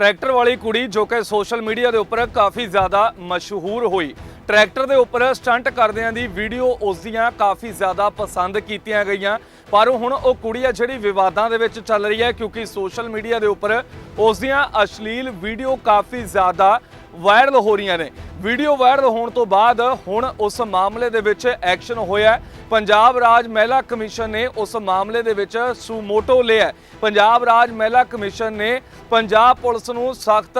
Tractor ਵਾਲੀ ਕੁੜੀ ਜੋ ਕਿ ਸੋਸ਼ਲ ਮੀਡੀਆ ਦੇ ਉੱਪਰ ਕਾਫੀ ਜ਼ਿਆਦਾ ਮਸ਼ਹੂਰ ਹੋਈ। ਟਰੈਕਟਰ ਦੇ ਉੱਪਰ ਸਟੰਟ ਕਰਦਿਆਂ ਦੀ ਵੀਡੀਓ ਉਸ ਦੀਆਂ ਕਾਫੀ ਜ਼ਿਆਦਾ ਪਸੰਦ ਕੀਤੀਆਂ ਗਈਆਂ। ਪਰ ਹੁਣ ਉਹ ਕੁੜੀ ਆ ਜਿਹੜੀ ਵਿਵਾਦਾਂ ਦੇ ਵਿੱਚ ਚੱਲ ਰਹੀ ਹੈ ਕਿਉਂਕਿ ਸੋਸ਼ਲ ਮੀਡੀਆ ਦੇ ਉੱਪਰ ਉਸ ਦੀਆਂ ਅਸ਼ਲੀਲ ਵੀਡੀਓ ਕਾਫੀ ਜ਼ਿਆਦਾ ਵਾਇਰਲ ਹੋ ਰਹੀਆਂ ਨੇ। ਵੀਡੀਓ ਵਾਇਰਲ ਹੋਣ ਤੋਂ ਬਾਅਦ ਹੁਣ ਉਸ ਮਾਮਲੇ ਦੇ ਵਿੱਚ ਐਕਸ਼ਨ ਹੋਇਆ ਪੰਜਾਬ ਰਾਜ ਮਹਿਲਾ ਕਮਿਸ਼ਨ ਨੇ ਉਸ ਮਾਮਲੇ ਦੇ ਵਿੱਚ ਸੂਮੋਟੋ ਲਿਆ ਪੰਜਾਬ ਰਾਜ ਮਹਿਲਾ ਕਮਿਸ਼ਨ ਨੇ ਪੰਜਾਬ ਪੁਲਿਸ ਨੂੰ ਸਖਤ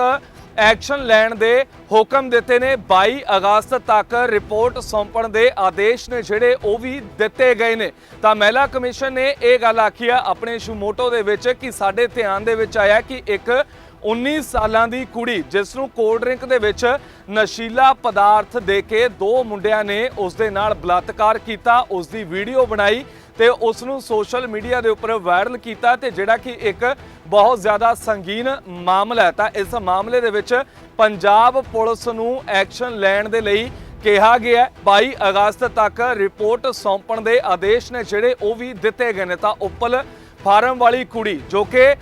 ਐਕਸ਼ਨ ਲੈਣ ਦੇ ਹੁਕਮ ਦਿੱਤੇ ਨੇ। 22 ਅਗਸਤ ਤੱਕ ਰਿਪੋਰਟ ਸੌਂਪਣ ਦੇ ਆਦੇਸ਼ ਨੇ ਜਿਹੜੇ ਉਹ ਵੀ ਦਿੱਤੇ ਗਏ ਨੇ। ਤਾਂ ਮਹਿਲਾ ਕਮਿਸ਼ਨ ਨੇ ਇਹ ਗੱਲ ਆਖੀ ਆ ਆਪਣੇ ਸ਼ੂਮੋਟੋ ਦੇ ਵਿੱਚ ਕਿ ਸਾਡੇ ਧਿਆਨ ਦੇ ਵਿੱਚ ਆਇਆ ਕਿ ਇੱਕ 19 ਸਾਲਾਂ ਦੀ ਕੁੜੀ ਜਿਸ ਨੂੰ ਕੋਲਡ ਡਰਿੰਕ ਦੇ ਵਿੱਚ ਨਸ਼ੀਲਾ ਪਦਾਰਥ ਦੇ ਕੇ ਦੋ ਮੁੰਡਿਆਂ ਨੇ ਉਸ ਦੇ ਨਾਲ ਬਲਾਤਕਾਰ ਕੀਤਾ ਉਸ ਦੀ ਵੀਡੀਓ ਬਣਾਈ ਤੇ ਉਸ ਨੂੰ ਸੋਸ਼ਲ ਮੀਡੀਆ ਦੇ ਉੱਪਰ ਵਾਇਰਲ ਕੀਤਾ ਤੇ ਜਿਹੜਾ ਕਿ ਇੱਕ ਬਹੁਤ ਜ਼ਿਆਦਾ ਸੰਗੀਨ ਮਾਮਲਾ ਹੈ ਤਾਂ ਇਸ ਮਾਮਲੇ ਦੇ ਵਿੱਚ ਪੰਜਾਬ ਪੁਲਿਸ ਨੂੰ ਐਕਸ਼ਨ ਲੈਣ ਦੇ ਲਈ ਕਿਹਾ ਗਿਆ ਹੈ। 22 ਅਗਸਤ ਤੱਕ ਰਿਪੋਰਟ ਸੌਂਪਣ ਦੇ ਆਦੇਸ਼ ਨੇ ਜਿਹੜੇ ਉਹ ਵੀ ਦਿੱਤੇ ਗਏ ਨੇ ਤਾਂ ਉੱਪਲ ਫਾਰਮ ਵਾਲੀ ਕੁੜੀ, ਜੋ ਕਿ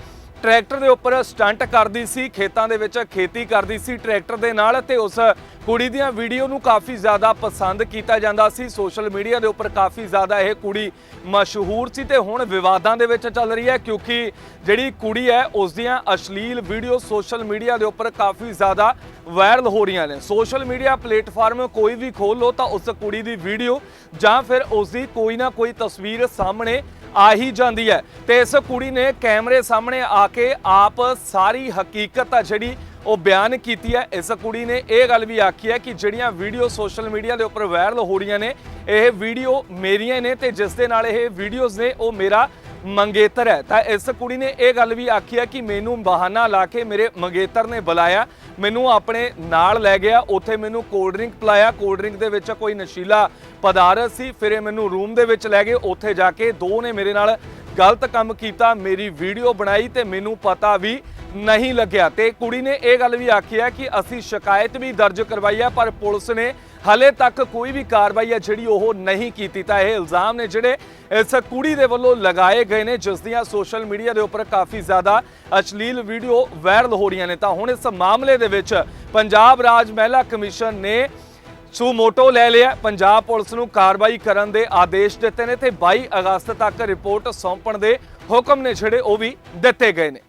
ਟਰੈਕਟਰ ਦੇ ਉੱਪਰ ਸਟੰਟ ਕਰਦੀ ਸੀ, ਖੇਤਾਂ ਦੇ ਵਿੱਚ ਖੇਤੀ ਕਰਦੀ ਸੀ ਟਰੈਕਟਰ ਦੇ ਨਾਲ ਤੇ ਉਸ ਕੁੜੀ ਦੀਆਂ ਵੀਡੀਓ ਨੂੰ ਕਾਫੀ ਜ਼ਿਆਦਾ ਪਸੰਦ ਕੀਤਾ ਜਾਂਦਾ ਸੀ। ਸੋਸ਼ਲ ਮੀਡੀਆ ਦੇ ਉੱਪਰ ਕਾਫੀ ਜ਼ਿਆਦਾ ਇਹ ਕੁੜੀ ਮਸ਼ਹੂਰ ਸੀ ਤੇ ਹੁਣ ਵਿਵਾਦਾਂ ਦੇ ਵਿੱਚ ਚੱਲ ਰਹੀ ਹੈ ਕਿਉਂਕਿ ਜਿਹੜੀ ਕੁੜੀ ਹੈ, ਉਸ ਦੀਆਂ ਅਸ਼ਲੀਲ ਵੀਡੀਓ ਸੋਸ਼ਲ ਮੀਡੀਆ ਦੇ ਉੱਪਰ ਕਾਫੀ ਜ਼ਿਆਦਾ ਵਾਇਰਲ ਹੋ ਰਹੀਆਂ ਨੇ। ਸੋਸ਼ਲ ਮੀਡੀਆ ਪਲੇਟਫਾਰਮ ਕੋਈ ਵੀ ਖੋਲ ਲਓ ਤਾਂ ਉਸ ਕੁੜੀ ਦੀ ਵੀਡੀਓ ਜਾਂ ਫਿਰ ਉਸ ਦੀ ਕੋਈ ਨਾ ਕੋਈ ਤਸਵੀਰ ਸਾਹਮਣੇ ਆ ਹੀ ਜਾਂਦੀ ਹੈ। ਤੇ ਇਸ ਕੁੜੀ ਨੇ ਕੈਮਰੇ ਸਾਹਮਣੇ ਆ ਕੇ ਆਪ ਸਾਰੀ ਹਕੀਕਤ ਆ ਜਿਹੜੀ ਉਹ ਬਿਆਨ ਕੀਤੀ ਹੈ। ਇਸ ਕੁੜੀ ਨੇ ਇਹ ਗੱਲ ਵੀ ਆਖੀ ਹੈ ਕਿ ਜਿਹੜੀਆਂ ਵੀਡੀਓ ਸੋਸ਼ਲ ਮੀਡੀਆ ਦੇ ਉੱਪਰ ਵਾਇਰਲ ਹੋ ਰਹੀਆਂ ਨੇ, ਇਹ ਵੀਡੀਓ ਮੇਰੀਆਂ ਨੇ ਤੇ ਜਿਸ ਦੇ ਨਾਲ ਇਹ ਵੀਡੀਓਜ਼ ਨੇ ਉਹ ਮੇਰਾ ਮੰਗੇਤਰ ਹੈ। ਤਾਂ ਇਸ ਕੁੜੀ ਨੇ ਇਹ ਗੱਲ ਵੀ ਆਖੀ ਹੈ ਕਿ ਮੈਨੂੰ ਬਹਾਨਾ ਲਾ ਕੇ ਮੇਰੇ ਮੰਗੇਤਰ ਨੇ ਬੁਲਾਇਆ। ਮੈਨੂੰ ਆਪਣੇ ਨਾਲ ਲੈ ਗਿਆ। ਉੱਥੇ ਮੈਨੂੰ ਕੋਲਡ ਡਰਿੰਕ ਪਿਲਾਇਆ। ਕੋਲਡ ਡਰਿੰਕ ਦੇ ਵਿੱਚ ਕੋਈ ਨਸ਼ੀਲਾ ਪਦਾਰਥ ਸੀ। ਫਿਰ ਇਹ ਮੈਨੂੰ ਰੂਮ ਦੇ ਵਿੱਚ ਲੈ ਗਏ। ਉੱਥੇ ਜਾ ਕੇ ਦੋ ਨੇ ਮੇਰੇ ਨਾਲ ਗਲਤ ਕੰਮ ਕੀਤਾ। ਮੇਰੀ ਵੀਡੀਓ ਬਣਾਈ ਤੇ ਮੈਨੂੰ ਪਤਾ ਵੀ ਨਹੀਂ ਲੱਗਿਆ। ਤੇ ਕੁੜੀ ਨੇ ਇਹ ਗੱਲ ਵੀ ਆਖੀ ਹੈ ਕਿ ਅਸੀਂ ਸ਼ਿਕਾਇਤ ਵੀ ਦਰਜ ਕਰਵਾਈ ਹੈ, ਪਰ ਪੁਲਿਸ ਨੇ ਹਲੇ ਤੱਕ ਕੋਈ ਵੀ ਕਾਰਵਾਈ ਹੈ ਜਿਹੜੀ ਉਹ ਨਹੀਂ ਕੀਤੀ। ਤਾਂ ਇਹ ਇਲਜ਼ਾਮ ਨੇ ਜਿਹੜੇ ਇਸ ਕੁੜੀ ਦੇ ਵੱਲੋਂ ਲਗਾਏ ਗਏ ਨੇ, ਜਿਸ ਦੀਆਂ ਸੋਸ਼ਲ ਮੀਡੀਆ ਦੇ ਉੱਪਰ ਕਾਫੀ ਜ਼ਿਆਦਾ ਅਸ਼ਲੀਲ ਵੀਡੀਓ ਵਾਇਰਲ ਹੋ ਰਹੀਆਂ ਨੇ। ਤਾਂ ਹੁਣ ਇਸ ਮਾਮਲੇ ਦੇ ਵਿੱਚ ਪੰਜਾਬ ਰਾਜ ਮਹਿਲਾ ਕਮਿਸ਼ਨ ਨੇ ਸੂਮੋਟੋ ਲੈ ਲਿਆ ਪੰਜਾਬ ਪੁਲਿਸ ਨੂੰ ਕਾਰਵਾਈ ਕਰਨ ਦੇ ਆਦੇਸ਼ ਦਿੱਤੇ ਨੇ ਤੇ 22 ਅਗਸਤ ਤੱਕ ਰਿਪੋਰਟ ਸੌਂਪਣ ਦੇ ਹੁਕਮ ਨੇ ਜਿਹੜੇ ਉਹ ਵੀ ਦਿੱਤੇ ਗਏ ਨੇ।